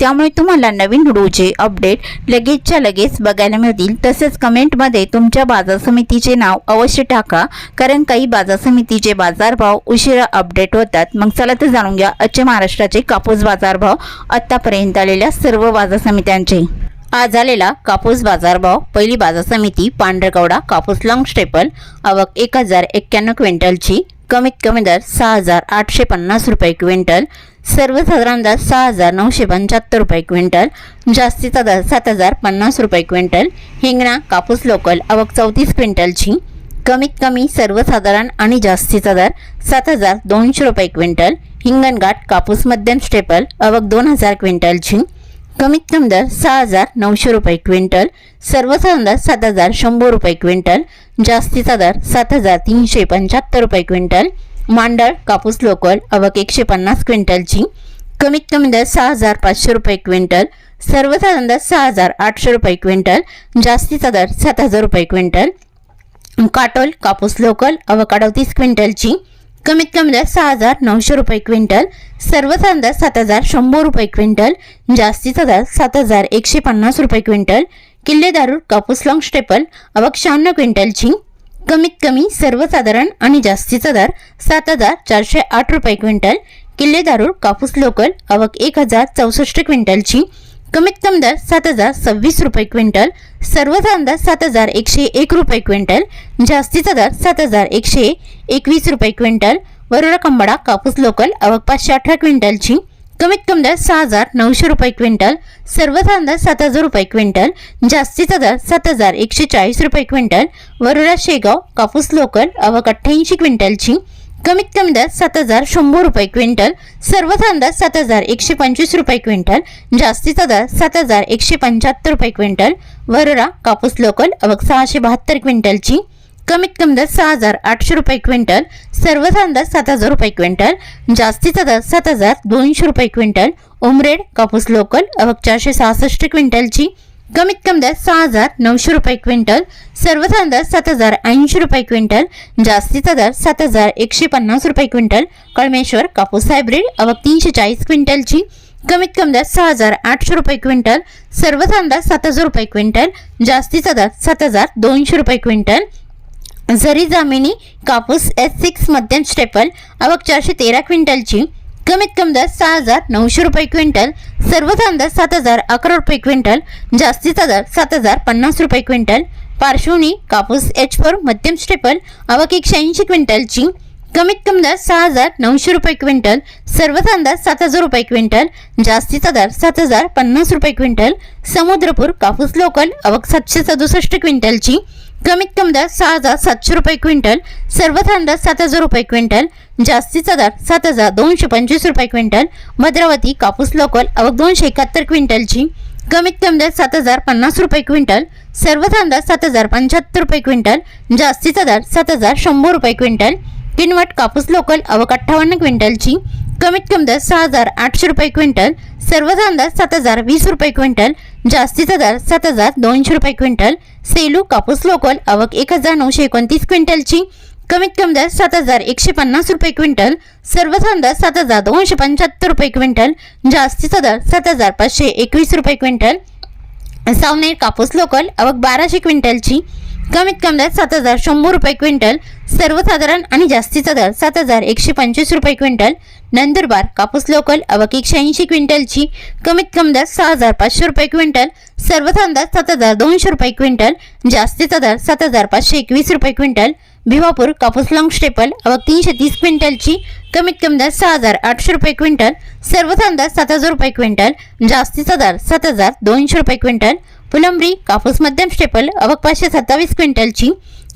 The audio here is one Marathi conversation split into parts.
त्यामुळे तुम्हाला नवीन व्हिडिओचे अपडेट लगेचच्या लगेच बघायला मिळतील. तसेच कमेंटमध्ये तुमच्या बाजार समितीचे नाव अवश्य टाका कारण काही बाजार समितीचे बाजारभाव उशिरा अपडेट होतात. मग चला तर जाणून घ्या आजचे महाराष्ट्राचे कापूस बाजारभाव आत्तापर्यंत आलेल्या सर्व बाजार समित्यांचे. आज आलेला कापूस बाजारभाव पहिली बाजार समिती पांढरकवडा कापूस लॉंग स्टेपल आवक एक हजार एक्क्याण्णव क्विंटलची कमीत कमी दर सहा हजार आठशे पन्नास रुपये क्विंटल सर्वसाधारण दर सहा हजार नऊशे पंच्याहत्तर रुपये क्विंटल जास्तीचा दर सात हजार पन्नास रुपये क्विंटल हिंगणा कापूस लोकल आवक चौतीस क्विंटलची कमीत कमी सर्वसाधारण आणि जास्तीचा दर सात हजार दोनशे रुपये क्विंटल हिंगणघाट कापूस मध्यम स्टेपल आवक दोन हजार क्विंटलची कमीत कमी दर सहा हजार नऊशे रुपये क्विंटल सर्वसाधारण दर सात हजार शंभर रुपये क्विंटल जास्तीचा दर सात हजार तीनशे पंच्याहत्तर रुपये क्विंटल मांडळ कापूस लोकल आवक एकशे पन्नास क्विंटलची कमीत कमी दर सहा हजार पाचशे रुपये क्विंटल सर्वसाधारण दर सहा हजार आठशे रुपये क्विंटल जास्तीचा दर सात हजार रुपये क्विंटल. काटोल कापूस लोकल आवक अडतीस क्विंटलची कमीत कमी दर सहा हजार नऊशे रुपये क्विंटल सर्वसाधारण दर सात हजार शंभर रुपये क्विंटल जास्तीचा दर सात हजार एकशे पन्नास रुपये क्विंटल. किल्लेदारूर कापूस लॉंग स्टेपल अवक शहाण्णव क्विंटलची कमीत कमी सर्वसाधारण आणि जास्तीचा दर सात हजार चारशे आठ रुपये क्विंटल. किल्ले दारूर कापूस लोकल आवक एक हजार चौसष्ट क्विंटलची. कमीत कमी दर सात हजार सव्वीस रुपये क्विंटल. सर्वसाधारण दर सात हजार एकशे एक रुपये क्विंटल. जास्तीचा दर सात हजार एकशे एकवीस रुपये क्विंटल. वरुळा कंबडा कापूस लोकल आवक पाचशे अठरा क्विंटलची. कमीत कमी दर सहा हजार नऊशे रुपये क्विंटल सर्वसाधारण दर सात हजार रुपये क्विंटल जास्तीचा दर सात हजार एकशे चाळीस रुपये क्विंटल वरुडा शेगाव कापूस लोकल अवक अठ्ठ्याऐंशी क्विंटलची कमीत कमी दर सात हजार शंभर रुपये क्विंटल सर्वसाधारण दर सात हजार एकशे पंचवीस रुपये क्विंटल जास्तीचा दर सात हजार एकशे पंच्याहत्तर रुपये क्विंटल वरुडा कापूस लोकल अवक सहाशे बहात्तर क्विंटलची कमीत कमी दर सहा हजार आठशे रुपये क्विंटल सर्वसाधारण दर सात हजार रुपये क्विंटल जास्तीचा दर सात हजार दोनशे रुपये क्विंटल उमरेड कापूस लोकल आवक चारशे सहासष्ट क्विंटलची कमीत कमी दर सहा हजार नऊशे रुपये क्विंटल सर्वसाधारण दर सात हजार ऐंशी रुपये क्विंटल जास्तीचा दर सात हजार एकशे पन्नास रुपये क्विंटल कळमेश्वर कापूस हायब्रिड आवक तीनशे चाळीस क्विंटलची कमीत कमी दर सहा हजार आठशे रुपये क्विंटल सर्वसाधारण दर सात हजार रुपये क्विंटल जास्तीचा दर सात हजार दोनशे रुपये क्विंटल जरी जामिनी कापूस एस सिक्स मध्यम स्टेपल आवक चारशे तेरा क्विंटलची कमीत कमी दर सहा हजार नऊशे रुपये क्विंटल सर्वसाधारण दर सात हजार अकरा रुपये क्विंटल जास्तीचा दर सात हजार पन्नास रुपये क्विंटल पार्श्वनी कापूस एच फोर मध्यम स्टेपल आवक एकशे ऐंशी क्विंटलची कमीत कमी दर सहा हजार नऊशे रुपये क्विंटल सर्वसाधारण दर सात हजार रुपये क्विंटल जास्तीचा दर सात हजार पन्नास रुपये क्विंटल समुद्रपूर कापूस लोकल अवक सातशे सदुसष्ट क्विंटलची कमीत कमी दर सहा हजार सातशे रुपये क्विंटल सर्वसाधारण दर सात हजार रुपये क्विंटल जास्तीचा दर सात हजार दोनशे पंचवीस रुपये क्विंटल भद्रावती कापूस लोकल अवक दोनशे एकाहत्तर क्विंटलची कमीत कमी दर सात हजार पन्नास रुपये क्विंटल सर्वसाधारण दर सात हजार पंच्याहत्तर रुपये क्विंटल जास्तीचा दर सात हजार शंभर रुपये क्विंटल किनवट कापूस लोकल अवक अठ्ठावन्न क्विंटलची कमीत कमी दर सहा हजार आठशे रुपये क्विंटल सर्वसाधारण दर सात हजार वीस रुपये क्विंटल जास्तीचा दर सात हजार दोनशे रुपये क्विंटल सेलू कापूस लोकल अवक एक हजार नऊशे एकोणतीस क्विंटलची कमीत कमी दर सात हजार एकशे पन्नास रुपये क्विंटल सर्वसाधारण दर सात हजार दोनशे पंच्याहत्तर रुपये क्विंटल जास्तीचा दर सात हजार पाचशे एकवीस रुपये क्विंटल सावनेर कापूस लोकल अवक बाराशे क्विंटलची कमीत कमी दर सात हजार शंभर रुपये क्विंटल सर्वसाधारण आणि जास्तीचा दर सात हजार एकशे पंचवीस रुपये क्विंटल नंदुरबार कापूस लोकल अवक एकशे ऐंशी क्विंटलची कमीत कमी दर सहा हजार पाचशे रुपये क्विंटल सर्वसाधारण दर सात हजार दोनशे रुपये क्विंटल जास्तीचा दर सात हजार पाचशे एकवीस रुपये क्विंटल भिवापूर कापूस लॉंग स्टेपल अवक तीनशे तीस क्विंटलची कमीत कमी दर सहा हजार आठशे रुपये क्विंटल सर्वसाधारण दर सात हजार रुपये क्विंटल जास्तीचा दर सात हजार दोनशे रुपये क्विंटल फुलंब्री कापूस मध्यम स्टेपल अवक पाचशे सत्तावीस क्विंटलची.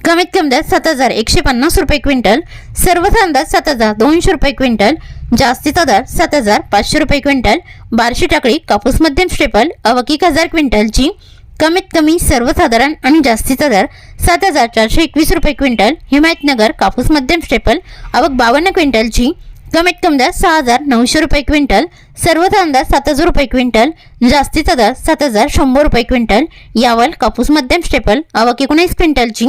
कमीत कमी दर सात हजार एकशे पन्नास रुपये क्विंटल. सर्वसाधारण दर सात हजार दोनशे रुपये क्विंटल. जास्तीचा दर सात हजार पाचशे रुपये क्विंटल. बारशे टाकळी कापूस मध्यम स्टेपल अवक एक हजार क्विंटलची. कमीत कमी सर्वसाधारण आणि जास्तीचा दर सात हजार चारशे एकवीस रुपये क्विंटल. हिमायतनगर कापूस मध्यम स्टेपल अवक बावन्न क्विंटलची. कमीत कमी दर सहा हजार नऊशे रुपये क्विंटल सर्वसाधारण दर सात हजार रुपये क्विंटल जास्तीचा दर सात हजार शंभर रुपये क्विंटल यावल कापूस मध्यम स्टेपल आवक एकोणीस क्विंटलची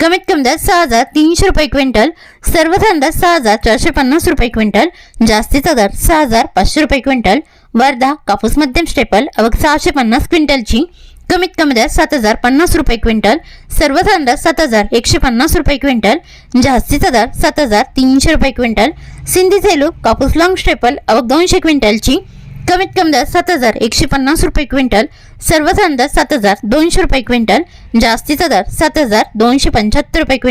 कमीत कमी दर सहा हजार तीनशे रुपये क्विंटल सर्वसाधारण दर सहा हजार चारशे पन्नास रुपये क्विंटल जास्तीचा दर सहा हजार पाचशे रुपये क्विंटल वर्धा कापूस मध्यम स्टेपल आवक सहाशे पन्नास क्विंटलची कमीत कमी दर सात हजार पन्नास रुपये क्विंटल सर्वसाधारण दर सात हजार एकशे पन्नास रुपये क्विंटल जास्तीचा दर सात हजार तीनशे रुपये क्विंटल सिंधी सेलू कापूस लॉंग स्टेपल अवघ दोनशे क्विंटलची कमीत कमी दर सात हजार एकशे पन्नास रुपये क्विंटल सर्वसाधारण दर सात हजार दोनशे रुपये क्विंटल जास्तीचा दर सात हजार दोनशे पंच्याहत्तर रुपये क्विंटल.